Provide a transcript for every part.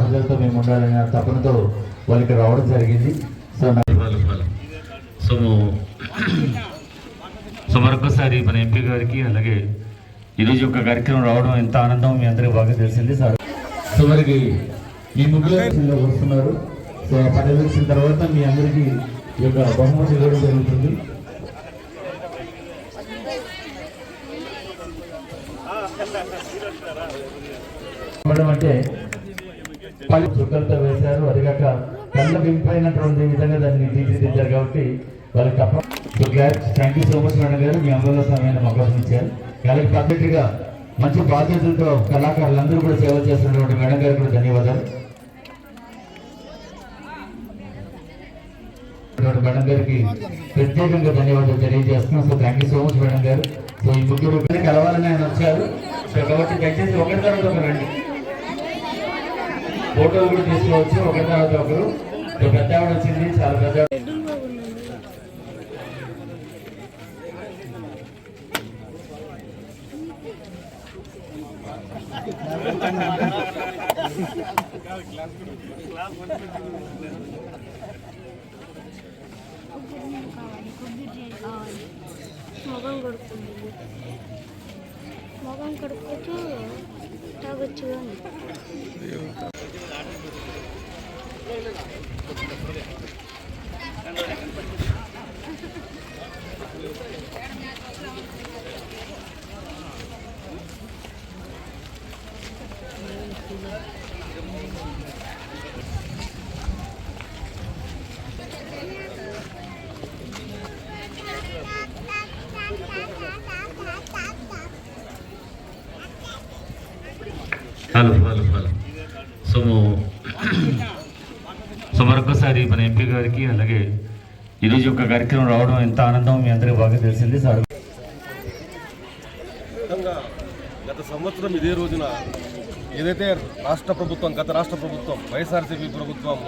ప్రజలతో మేము ఉండాలనే తపనతో వాళ్ళకి రావడం జరిగింది. సో సో సో మరొకసారి మన ఎంపీ గారికి అలాగే ఈరోజు యొక్క కార్యక్రమం రావడం ఎంత ఆనందం మీ అందరికి బాగా తెలిసింది. సార్ సో మరికి ఈ ముగ్గురు వస్తున్నారు. సో పర్యవేక్షణ తర్వాత మీ అందరికీ ఈ యొక్క బహుమతి ఇవ్వడం జరుగుతుంది. అంటే పలు చుక్కలతో వేశారు అదిగాక కళ్ళ వింపైనటువంటి విధంగా దాన్ని తీర్చిదిద్దారు కాబట్టి వాళ్ళకి తప్ప so thank you so much madam గారు. మీ అమలు సమయాన్ని అవకాశం ఇచ్చారు. వాళ్ళకి పర్ఫెక్ట్ మంచి బాధ్యతలతో కళాకారులందరూ కూడా సేవ చేస్తున్నటువంటి మేడం గారికి కూడా ధన్యవాదాలు. మేడం గారికి ప్రత్యేకంగా ధన్యవాదాలు తెలియజేస్తున్నాం. So thank you so much madam గారు. ముగ్గురు రూపాయలు కలవాలని ఆయన వచ్చారు. సో కాబట్టి దయచేసి ఒకరి తర్వాత ఒకరు రండి. ఫోటోలు కూడా తీసుకోవచ్చు. ఒకరి తర్వాత ఒకరు. సో పెద్ద ఆవిడ వచ్చింది. చాలా పెద్ద మొగం కొడుతుంది. మొగం కడుక్కుంటూ తాగొచ్చు కానీ hello hello hello so so మరొకసారి మన ఎంపీ గారికి అలాగే ఈరోజు యొక్క కార్యక్రమం రావడం ఎంత ఆనందం మీ అందరికీ బాగా తెలిసింది. సార్ విధంగా గత సంవత్సరం ఇదే రోజున ఏదైతే రాష్ట్ర ప్రభుత్వం గత రాష్ట్ర ప్రభుత్వం వైఎస్ఆర్సీపీ ప్రభుత్వం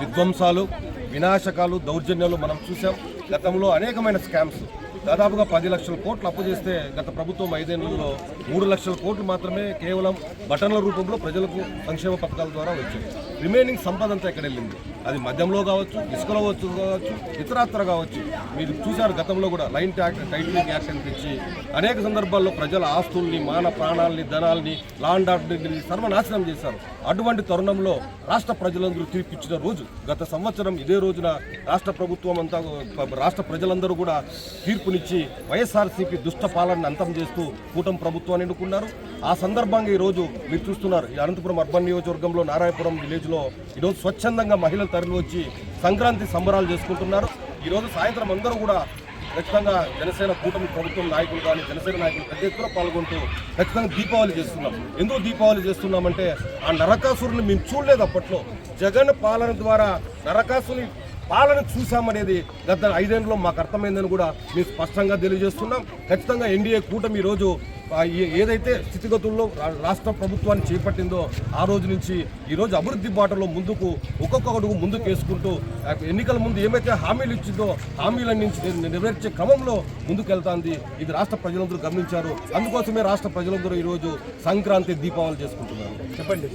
విధ్వంసాలు వినాశకాలు దౌర్జన్యాలు మనం చూసాం గతంలో అనేకమైన స్కామ్స్ దాదాపుగా పది లక్షల కోట్లు అప్పు చేస్తే గత ప్రభుత్వం ఐదేళ్ళలో మూడు లక్షల కోట్లు మాత్రమే కేవలం బటన్ల రూపంలో ప్రజలకు సంక్షేమ పథకాల ద్వారా వచ్చాయి. రిమైనింగ్ సంపద అంతా ఎక్కడ వెళ్ళింది? అది మద్యంలో కావచ్చు ఇసుకలో వచ్చు కావచ్చు ఇతరత్ర కావచ్చు. మీరు చూశారు గతంలో కూడా లైన్ ట్యాక్ టైటిలింగ్ యాక్సెంట్ ఇచ్చి తెచ్చి అనేక సందర్భాల్లో ప్రజల ఆస్తుల్ని మాన ప్రాణాలని ధనాల్ని లాండ్ ఆర్డర్ని సర్వనాశనం చేశారు. అటువంటి తరుణంలో రాష్ట్ర ప్రజలందరూ తీర్పిచ్చిన రోజు గత సంవత్సరం ఇదే రోజున రాష్ట్ర ప్రభుత్వం అంతా రాష్ట్ర ప్రజలందరూ కూడా తీర్పునిచ్చి వైఎస్ఆర్సీపీ దుష్ట పాలనను అంతం చేస్తూ కూటమి ప్రభుత్వాన్ని ఎన్నుకున్నారు. ఆ సందర్భంగా ఈరోజు మీరు చూస్తున్నారు అనంతపురం అర్బన్ నియోజకవర్గంలో నారాయణపురం విలేజ్లో ఈరోజు స్వచ్ఛందంగా మహిళలు తరలి వచ్చి సంక్రాంతి సంబరాలు చేసుకుంటున్నారు. ఈరోజు సాయంత్రం అందరూ కూడా ఖచ్చితంగా జనసేన కూటమి ప్రభుత్వం నాయకులు కానీ జనసేన నాయకులు పెద్ద ఎత్తున పాల్గొంటూ ఖచ్చితంగా దీపావళి చేస్తున్నాం. ఎందుకు దీపావళి చేస్తున్నామంటే ఆ నరకాసురుని మేము చూడలేదు అప్పట్లో. జగన్ పాలన ద్వారా నరకాసుని పాలన చూసామనేది గత ఐదేళ్ళలో మాకు అర్థమైందని కూడా మేము స్పష్టంగా తెలియజేస్తున్నాం. ఖచ్చితంగా ఎన్డీఏ కూటమి ఈరోజు ఏదైతే స్థితిగతుల్లో రా- రాష్ట్ర ప్రభుత్వాన్ని చేపట్టిందో ఆ రోజు నుంచి ఈరోజు అభివృద్ధి బాటలో ముందుకు ఒక్కొక్క అడుగు ముందుకు వేసుకుంటూ ఎన్నికల ముందు ఏమైతే హామీలు ఇచ్చిందో హామీలన్నీ నెరవేర్చే క్రమంలో ముందుకెళ్తాంది ఇది రాష్ట్ర ప్రజలందరూ గమనించారు. అందుకోసమే రాష్ట్ర ప్రజలందరూ ఈరోజు సంక్రాంతి దీపావళి చేసుకుంటున్నారు. చెప్పండి.